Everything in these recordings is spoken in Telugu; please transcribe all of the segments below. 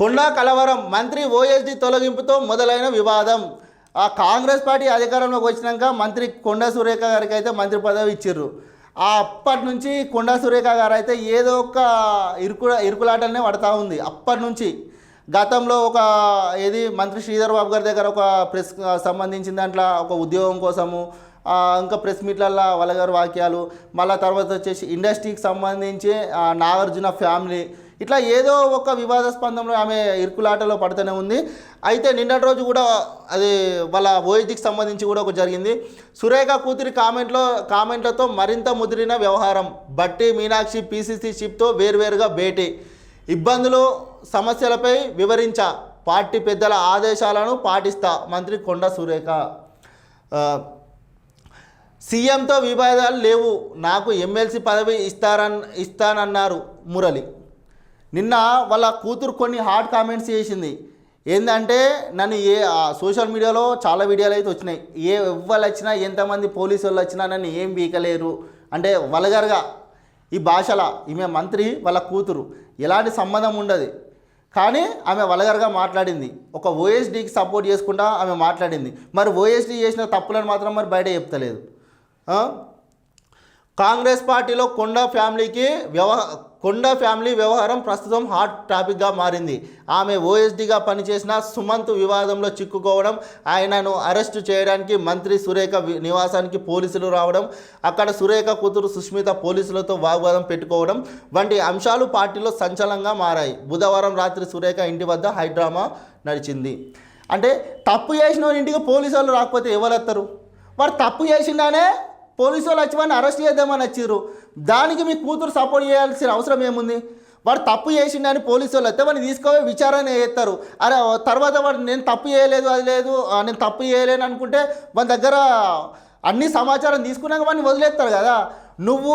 కొండా కలవరం మంత్రి ఓఎస్డి తొలగింపుతో మొదలైన వివాదం. ఆ కాంగ్రెస్ పార్టీ అధికారంలోకి వచ్చినాక మంత్రి కొండా సురేఖ గారికి అయితే మంత్రి పదవి ఇచ్చిర్రు. ఆ అప్పటి నుంచి కొండా సురేఖ గారు అయితే ఏదో ఒక ఇరుకు ఇరుకులాటనే పడతా ఉంది. అప్పటి నుంచి గతంలో ఒక ఏది మంత్రి శ్రీధర్ బాబు గారి దగ్గర ఒక ప్రెస్ సంబంధించిన దాంట్లో ఒక ఉద్యోగం కోసము ఇంకా ప్రెస్ మీట్లల్లో వాళ్ళ గారి వాక్యాలు మళ్ళీ తర్వాత వచ్చేసి ఇండస్ట్రీకి సంబంధించి నాగార్జున ఫ్యామిలీ ఇట్లా ఏదో ఒక వివాదాస్పందంలో ఆమె ఇరుకులాటలో పడుతూనే ఉంది. అయితే నిన్నటి రోజు కూడా అది వాళ్ళ ఓఎస్డికి సంబంధించి కూడా ఒక జరిగింది. సురేఖ కూతురి కామెంట్లో కామెంట్లతో మరింత ముదిరిన వ్యవహారం. బట్టి మీనాక్షి పీసీసీ షిప్తో వేర్వేరుగా భేటీ. ఇబ్బందులు సమస్యలపై వివరించా. పార్టీ పెద్దల ఆదేశాలను పాటిస్తా. మంత్రి కొండ సురేఖ. సీఎంతో విభేదాలు లేవు. నాకు ఎమ్మెల్సీ పదవి ఇస్తారన్ ఇస్తానన్నారు మురళి. నిన్న వాళ్ళ కూతురు కొన్ని హార్డ్ కామెంట్స్ చేసింది. ఏంటంటే నన్ను ఏ ఆ సోషల్ మీడియాలో చాలా వీడియోలు అయితే వచ్చినాయి. ఏ ఎవ్వరు వచ్చినా ఎంతమంది పోలీసు వాళ్ళు వచ్చినా నన్ను ఏం బీకలేరు అంటే వలగరగా ఈ భాషల ఈమె మంత్రి వాళ్ళ కూతురు. ఎలాంటి సంబంధం ఉండదు. కానీ ఆమె వలగరగా మాట్లాడింది. ఒక ఓఎస్డీకి సపోర్ట్ చేసుకుంటా ఆమె మాట్లాడింది. మరి ఓఎస్డీ చేసిన తప్పులను మాత్రం మరి బయట చెప్తలేదు. కాంగ్రెస్ పార్టీలో కొండ ఫ్యామిలీకి వ్యవహ కొండ ఫ్యామిలీ వ్యవహారం ప్రస్తుతం హాట్ టాపిక్గా మారింది. ఆమె ఓఎస్డీగా పనిచేసిన సుమంత్ వివాదంలో చిక్కుకోవడం ఆయనను అరెస్ట్ చేయడానికి మంత్రి సురేఖ నివాసానికి పోలీసులు రావడం అక్కడ సురేఖ కూతురు సుష్మిత పోలీసులతో వాగ్వాదం పెట్టుకోవడం వంటి అంశాలు పార్టీలో సంచలనంగా మారాయి. బుధవారం రాత్రి సురేఖ ఇంటి వద్ద హైడ్రామా నడిచింది. అంటే తప్పు చేసిన ఇంటికి పోలీసు వాళ్ళు రాకపోతే ఎవరు వస్తారు వాడు తప్పు చేసిండానే పోలీసు వాళ్ళు వచ్చి వాడిని అరెస్ట్ చేద్దామని వచ్చిర్రు. దానికి మీ కూతురు సపోర్ట్ చేయాల్సిన అవసరం ఏముంది? వాడు తప్పు చేసిండని పోలీసు వాళ్ళు వస్తే వాడిని తీసుకోవే విచారణ చేస్తారు. అరే తర్వాత వాడు నేను తప్పు చేయలేదు అది లేదు నేను తప్పు చేయలేను అనుకుంటే మన దగ్గర అన్ని సమాచారం తీసుకున్నాక వాడిని వదిలేస్తారు కదా. నువ్వు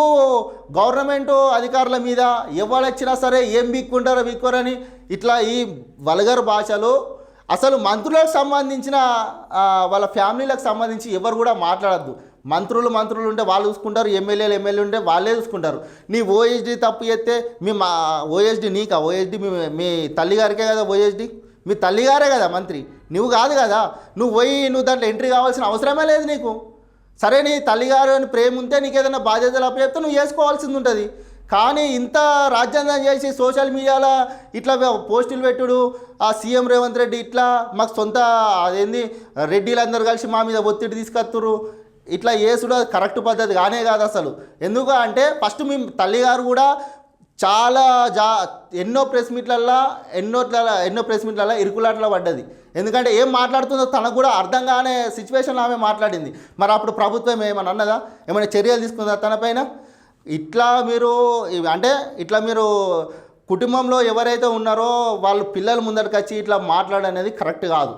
గవర్నమెంట్ అధికారుల మీద ఎవరు వచ్చినా సరే ఏం బిక్కుంటారో బిక్కురని ఇట్లా ఈ వల్గర్ భాషలో అసలు మంత్రులకు సంబంధించిన వాళ్ళ ఫ్యామిలీలకు సంబంధించి ఎవరు కూడా మాట్లాడద్దు. మంత్రులు మంత్రులు ఉంటే వాళ్ళు చూసుకుంటారు ఎమ్మెల్యేలు ఎమ్మెల్యే ఉంటే వాళ్ళే చూసుకుంటారు. నీ ఓఎస్డి తప్పు చేస్తే మీ మా ఓఎస్డి నీకా? ఓఎస్డి మీ మీ తల్లిగారికే కదా ఓఎస్డి మీ తల్లిగారే కదా మంత్రి. నువ్వు కాదు కదా. నువ్వు పోయి నువ్వు దాంట్లో ఎంట్రీ కావాల్సిన అవసరమే లేదు నీకు. సరే నీ తల్లిగారు అని ప్రేమ ఉంటే నీకు ఏదైనా బాధ్యతలు అప్పచెప్తే నువ్వు చేసుకోవాల్సింది ఉంటుంది. కానీ ఇంత రాజ్యాంగం చేసి సోషల్ మీడియాలో ఇట్లా పోస్టులు పెట్టుడు ఆ సీఎం రేవంత్ రెడ్డి ఇట్లా మాకు సొంత అదేంది రెడ్డిలందరూ కలిసి మా మీద ఒత్తిడి తీసుకొస్తురు ఇట్లా చేసుడు కరెక్ట్ పద్ధతి కానే కాదు అసలు. ఎందుకు అంటే ఫస్ట్ మీ తల్లిగారు కూడా చాలా జా ఎన్నో ప్రెస్ మీట్లల్లో ఎన్నో ఎన్నో ప్రెస్ మీట్లల్లో ఇరుకులాట్లో పడ్డది. ఎందుకంటే ఏం మాట్లాడుతుందో తనకు కూడా అర్థం కానే సిచ్యువేషన్ ఆమె మాట్లాడింది. మరి అప్పుడు ప్రభుత్వం ఏమైనా అన్నదా? ఏమైనా చర్యలు తీసుకుందా తనపైన ఇట్లా మీరు అంటే ఇట్లా మీరు కుటుంబంలో ఎవరైతే ఉన్నారో వాళ్ళు పిల్లల ముందరికి వచ్చి ఇట్లా మాట్లాడనేది కరెక్ట్ కాదు.